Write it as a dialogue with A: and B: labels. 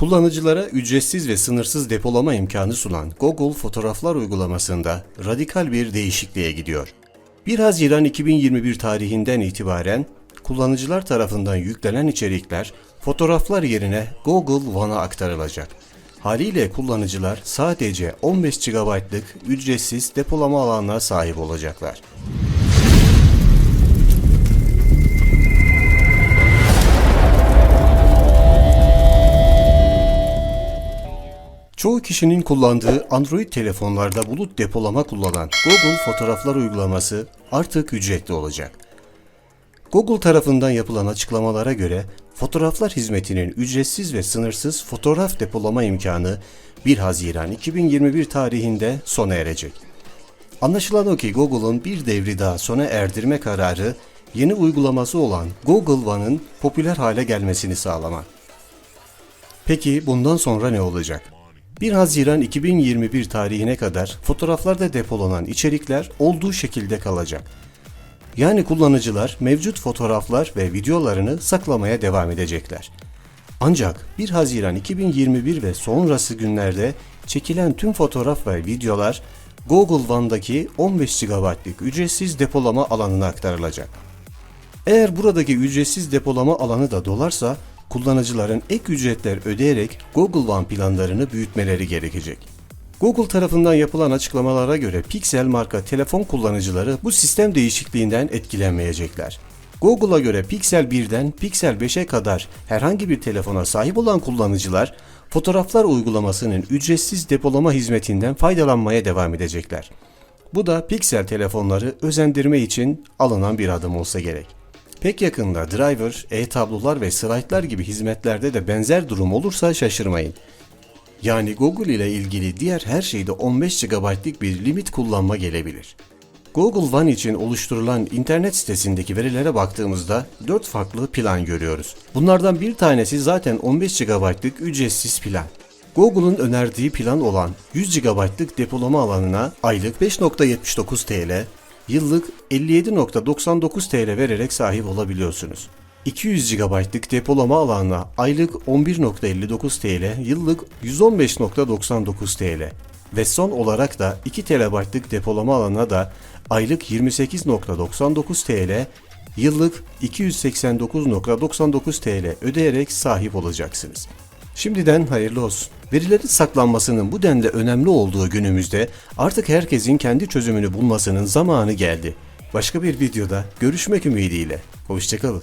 A: Kullanıcılara ücretsiz ve sınırsız depolama imkanı sunan Google Fotoğraflar uygulamasında radikal bir değişikliğe gidiyor. 1 Haziran 2021 tarihinden itibaren kullanıcılar tarafından yüklenen içerikler fotoğraflar yerine Google One'a aktarılacak. Haliyle kullanıcılar sadece 15 GB'lık ücretsiz depolama alanına sahip olacaklar. Çoğu kişinin kullandığı Android telefonlarda bulut depolama kullanan Google Fotoğraflar uygulaması artık ücretli olacak. Google tarafından yapılan açıklamalara göre fotoğraflar hizmetinin ücretsiz ve sınırsız fotoğraf depolama imkanı 1 Haziran 2021 tarihinde sona erecek. Anlaşılan o ki Google'un bir devri daha sona erdirme kararı yeni uygulaması olan Google One'ın popüler hale gelmesini sağlamak. Peki bundan sonra ne olacak? 1 Haziran 2021 tarihine kadar fotoğraflarda depolanan içerikler olduğu şekilde kalacak. Yani kullanıcılar mevcut fotoğraflar ve videolarını saklamaya devam edecekler. Ancak 1 Haziran 2021 ve sonrası günlerde çekilen tüm fotoğraf ve videolar Google One'daki 15 GB'lık ücretsiz depolama alanına aktarılacak. Eğer buradaki ücretsiz depolama alanı da dolarsa kullanıcıların ek ücretler ödeyerek Google One planlarını büyütmeleri gerekecek. Google tarafından yapılan açıklamalara göre Pixel marka telefon kullanıcıları bu sistem değişikliğinden etkilenmeyecekler. Google'a göre Pixel 1'den Pixel 5'e kadar herhangi bir telefona sahip olan kullanıcılar fotoğraflar uygulamasının ücretsiz depolama hizmetinden faydalanmaya devam edecekler. Bu da Pixel telefonları özendirme için alınan bir adım olsa gerek. Pek yakında driver, e-tablolar ve slaytlar gibi hizmetlerde de benzer durum olursa şaşırmayın. Yani Google ile ilgili diğer her şeyde 15 GB'lık bir limit kullanma gelebilir. Google One için oluşturulan internet sitesindeki verilere baktığımızda 4 farklı plan görüyoruz. Bunlardan bir tanesi zaten 15 GB'lık ücretsiz plan. Google'un önerdiği plan olan 100 GB'lık depolama alanına aylık 5.79 TL, yıllık 57.99 TL vererek sahip olabiliyorsunuz. 200 GB'lık depolama alanına aylık 11.59 TL, yıllık 115.99 TL ve son olarak da 2 TB'lık depolama alanına da aylık 28.99 TL, yıllık 289.99 TL ödeyerek sahip olacaksınız. Şimdiden hayırlı olsun. Verilerin saklanmasının bu denli önemli olduğu günümüzde artık herkesin kendi çözümünü bulmasının zamanı geldi. Başka bir videoda görüşmek ümidiyle. Hoşçakalın.